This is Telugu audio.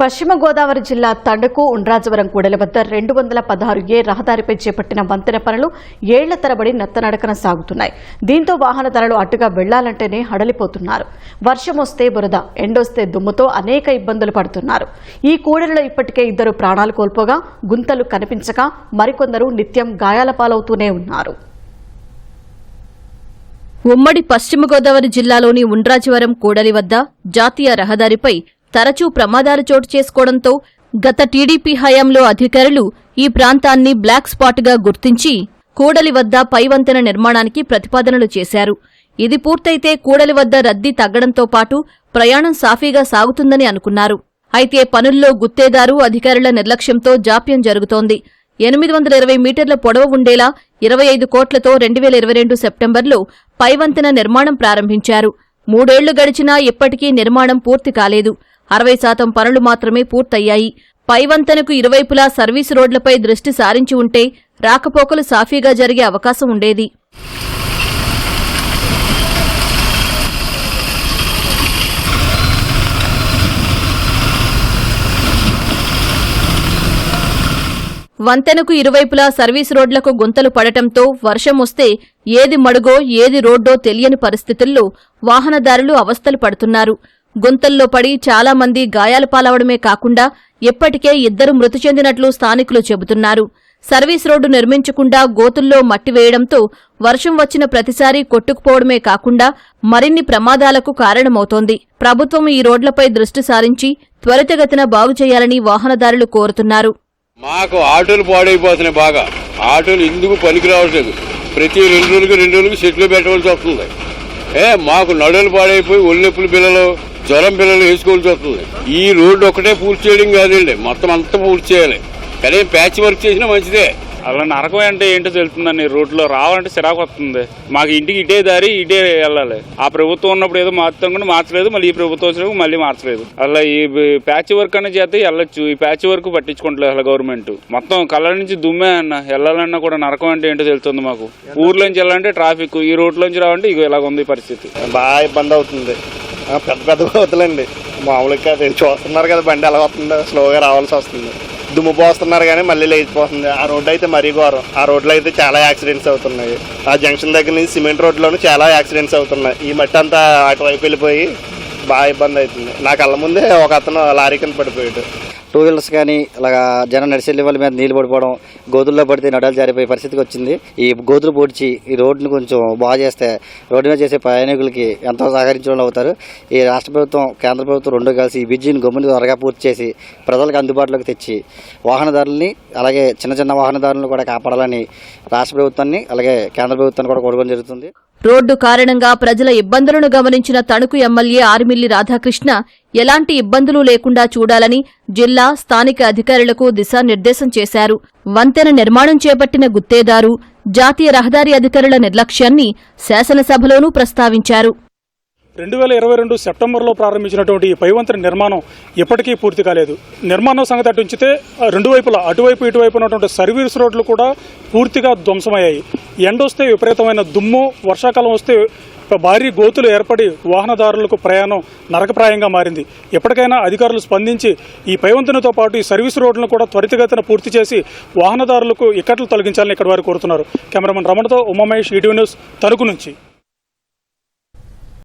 పశ్చిమ గోదావరి జిల్లా తండకు ఉండ్రాజవరం కూడలి వద్ద రెండు వందల పదహారు ఏ రహదారిపై చేపట్టిన వంతెన పనులు ఏళ్ళ తరబడి నత్తనడకన సాగుతున్నాయి. దీంతో వాహనదారులు అటుగా వెళ్ళాలంటేనే హడలిపోతున్నారు. వర్షం వస్తే బురద ఎండొస్తే దుమ్ముతో అనేక ఇబ్బందులు పడుతున్నారు. ఈ కూడలిలో ఇప్పటికే ఇద్దరు ప్రాణాలు కోల్పోగా గుంతలు కనిపించక మరికొందరు నిత్యం గాయాల పాలవుతూనే ఉన్నారు. ఉమ్మడి పశ్చిమ గోదావరి జిల్లాలోని ఉండ్రాజవరం కూడలి వద్ద జాతీయ రహదారిపై తరచూ ప్రమాదాలు చోటు చేసుకోవడంతో గత టీడీపీ హయాంలో అధికారులు ఈ ప్రాంతాన్ని బ్లాక్ స్పాట్గా గుర్తించి కూడలి వద్ద పైవంతెన నిర్మాణానికి ప్రతిపాదనలు చేశారు. ఇది పూర్తయితే కూడలి వద్ద రద్దీ తగ్గడంతో పాటు ప్రయాణం సాఫీగా సాగుతుందని అనుకున్నారు. అయితే పనుల్లో గుత్తేదారు అధికారుల నిర్లక్ష్యంతో జాప్యం జరుగుతోంది. ఎనిమిది వందల ఇరవై మీటర్ల పొడవు ఉండేలా ఇరవై ఐదు కోట్లతో రెండు వేల ఇరవై రెండు సెప్టెంబర్లో పైవంతెన నిర్మాణం ప్రారంభించారు. మూడేళ్ళు గడిచినా ఇప్పటికీ నిర్మాణం పూర్తి కాలేదు. అరవై శాతం పనులు మాత్రమే పూర్తయ్యాయి. పైవంతెనకు ఇరువైపులా సర్వీసు రోడ్లపై దృష్టి సారించి ఉంటే రాకపోకలు సాఫీగా జరిగే అవకాశం ఉండేది. వంతెనకు ఇరువైపులా సర్వీస్ రోడ్లకు గుంతలు పడటంతో వర్షం వస్తే ఏది మడుగో ఏది రోడ్డో తెలియని పరిస్థితుల్లో వాహనదారులు అవస్థలు పడుతున్నారు. గుంతల్లో పడి చాలా మంది పాలవడమే కాకుండా ఇప్పటికే ఇద్దరు మృతి చెందినట్లు స్థానికులు చెబుతున్నారు. సర్వీస్ రోడ్డు నిర్మించకుండా గోతుల్లో మట్టి వేయడంతో వర్షం వచ్చిన ప్రతిసారి కొట్టుకుపోవడమే కాకుండా మరిన్ని ప్రమాదాలకు కారణమవుతోంది. ప్రభుత్వం ఈ రోడ్లపై దృష్టి సారించి త్వరితగతిన బాగు చేయాలని వాహనదారులు కోరుతున్నారు. మాకు ఆటోలు పాడైపోతున్నాయి బాగా. ఆటోలు ఎందుకు పనికి రావట్లేదు? ప్రతి రెండు రోజులకు రెండు రోజులకు సెట్లు పెట్టవలసి వస్తుంది. ఏ మాకు నడులు పాడైపోయి ఒళ్ళెప్పుల పిల్లలు జ్వరం పిల్లలు వేసుకోవాల్సి వస్తుంది ఈ రోడ్డు ఒకటే పూర్తి చేయడం కాదండి. మొత్తం అంతా పూర్తి చేయాలి. కానీ ప్యాచ్ వర్క్ చేసినా మంచిదే. అలా నరకం అంటే ఏంటో తెలుస్తుందండి. రోడ్లో రావాలంటే చిరాకు వస్తుంది. మాకు ఇంటికి ఇటే దారి ఇటే వెళ్ళాలి. ఆ ప్రభుత్వం ఉన్నప్పుడు ఏదో మార్చుతాం కూడా మార్చలేదు. మళ్ళీ ఈ ప్రభుత్వం వచ్చినప్పుడు మళ్ళీ మార్చలేదు. అలా ఈ ప్యాచ్ వర్క్ అనేది చేస్తే వెళ్ళొచ్చు. ఈ ప్యాచ్ వర్క్ పట్టించుకోవట్లేదు అసలు గవర్నమెంట్. మొత్తం కళ్ళ నుంచి దుమ్మే అన్న. వెళ్ళాలన్నా కూడా నరకం అంటే ఏంటో తెలుస్తుంది మాకు. ఊర్లోంచి వెళ్ళాలంటే ట్రాఫిక్. ఈ రోడ్లోంచి రావాలంటే ఇక ఇలాగ ఉంది పరిస్థితి. బాగా ఇబ్బంది అవుతుంది. పెద్ద పెద్ద కోతులండి. మామూలుగా కాదు చూస్తున్నారు కదా బండి ఎలా వస్తుందో స్లోగా రావాల్సి వస్తుంది. దుమ్ము పోస్తున్నారు కానీ మళ్ళీ లేచిపోతుంది. ఆ రోడ్డు అయితే మరీ ఘోరం. ఆ రోడ్లో అయితే చాలా యాక్సిడెంట్స్ అవుతున్నాయి. ఆ జంక్షన్ దగ్గర నుంచి సిమెంట్ రోడ్లోనూ చాలా యాక్సిడెంట్స్ అవుతున్నాయి. ఈ మట్టి అంతా అటువైపు వెళ్ళిపోయి బాగా ఇబ్బంది అవుతుంది. నా కళ్ళ ముందే ఒక అతను లారీ కింద పడిపోయాడు. టూ వీలర్స్ కానీ అలాగా జనం నడిచెళ్ళే వాళ్ళ మీద నీళ్ళు పడిపోవడం గోతుల్లో పడితే నడాలు జారిపోయే పరిస్థితికి వచ్చింది. ఈ గోతులు పొడిచి ఈ రోడ్డును కొంచెం బాగు చేస్తే రోడ్డు మీద చేసే ప్రయాణికులకి ఎంతో సహకరించడం అవుతారు. ఈ రాష్ట్ర ప్రభుత్వం కేంద్ర ప్రభుత్వం రెండు కలిసి ఈ బ్రిడ్జిని గమ్ముని త్వరగా పూర్తి చేసి ప్రజలకు అందుబాటులోకి తెచ్చి వాహనదారుల్ని అలాగే చిన్న చిన్న వాహనదారులను కూడా కాపాడాలని రాష్ట్ర ప్రభుత్వాన్ని అలాగే కేంద్ర ప్రభుత్వాన్ని కూడా కోరుకోవడం జరుగుతుంది. రోడ్డు కారణంగా ప్రజల ఇబ్బందులను గమనించిన తణుకు ఎమ్మెల్యే ఆర్మిల్లి రాధాకృష్ణ ఎలాంటి ఇబ్బందులు లేకుండా చూడాలని జిల్లా స్థానిక అధికారులకు దిశానిర్దేశం చేశారు. వంతెన నిర్మాణం చేపట్టిన గుత్తేదారు జాతీయ రహదారి అధికారుల నిర్లక్ష్యాన్ని శాసనసభలోనూ ప్రస్తావించారు. రెండు వేల ఇరవై రెండు సెప్టెంబర్లో ప్రారంభించినటువంటి ఈ పైవంతెన నిర్మాణం ఇప్పటికీ పూర్తి కాలేదు. నిర్మాణం సంగతి అటు ఉంచితే రెండు వైపులా అటువైపు ఇటువైపు ఉన్నటువంటి సర్వీస్ రోడ్లు కూడా పూర్తిగా ధ్వంసమయ్యాయి. ఎండ వస్తే విపరీతమైన దుమ్ము వర్షాకాలం వస్తే భారీ గోతులు ఏర్పడి వాహనదారులకు ప్రయాణం నరకప్రాయంగా మారింది. ఎప్పటికైనా అధికారులు స్పందించి ఈ పైవంతునితో పాటు ఈ సర్వీస్ రోడ్లను కూడా త్వరితగతిన పూర్తి చేసి వాహనదారులకు ఇక్కట్లు తొలగించాలని ఇక్కడ వారు కోరుతున్నారు. కెమెరామెన్ రమణతో ఉమామహేష్ ఈటీవీ న్యూస్ తణుకు నుంచి.